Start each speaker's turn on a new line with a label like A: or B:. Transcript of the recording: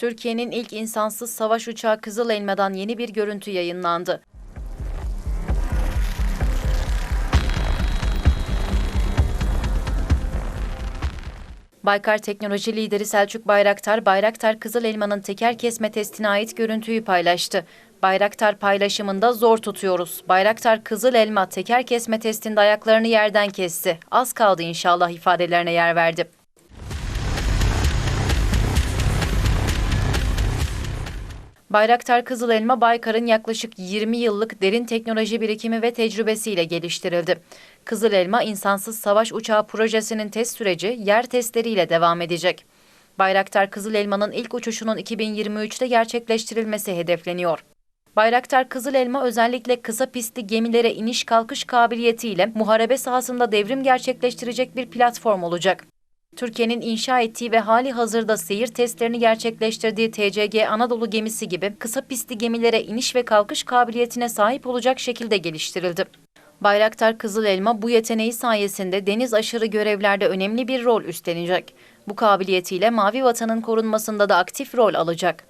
A: Türkiye'nin ilk insansız savaş uçağı Kızıl Elma'dan yeni bir görüntü yayınlandı. Baykar Teknoloji lideri Selçuk Bayraktar, Bayraktar Kızıl Elma'nın teker kesme testine ait görüntüyü paylaştı. Bayraktar paylaşımında zor tutuyoruz. Bayraktar Kızıl Elma teker kesme testinde ayaklarını yerden kesti. Az kaldı inşallah ifadelerine yer verdi. Bayraktar Kızıl Elma Baykar'ın yaklaşık 20 yıllık derin teknoloji birikimi ve tecrübesiyle geliştirildi. Kızıl Elma insansız savaş uçağı projesinin test süreci yer testleriyle devam edecek. Bayraktar Kızıl Elma'nın ilk uçuşunun 2023'te gerçekleştirilmesi hedefleniyor. Bayraktar Kızıl Elma özellikle kısa pistli gemilere iniş kalkış kabiliyetiyle muharebe sahasında devrim gerçekleştirecek bir platform olacak. Türkiye'nin inşa ettiği ve hali hazırda seyir testlerini gerçekleştirdiği TCG Anadolu gemisi gibi kısa pistli gemilere iniş ve kalkış kabiliyetine sahip olacak şekilde geliştirildi. Bayraktar Kızıl Elma bu yeteneği sayesinde deniz aşırı görevlerde önemli bir rol üstlenecek. Bu kabiliyetiyle Mavi Vatan'ın korunmasında da aktif rol alacak.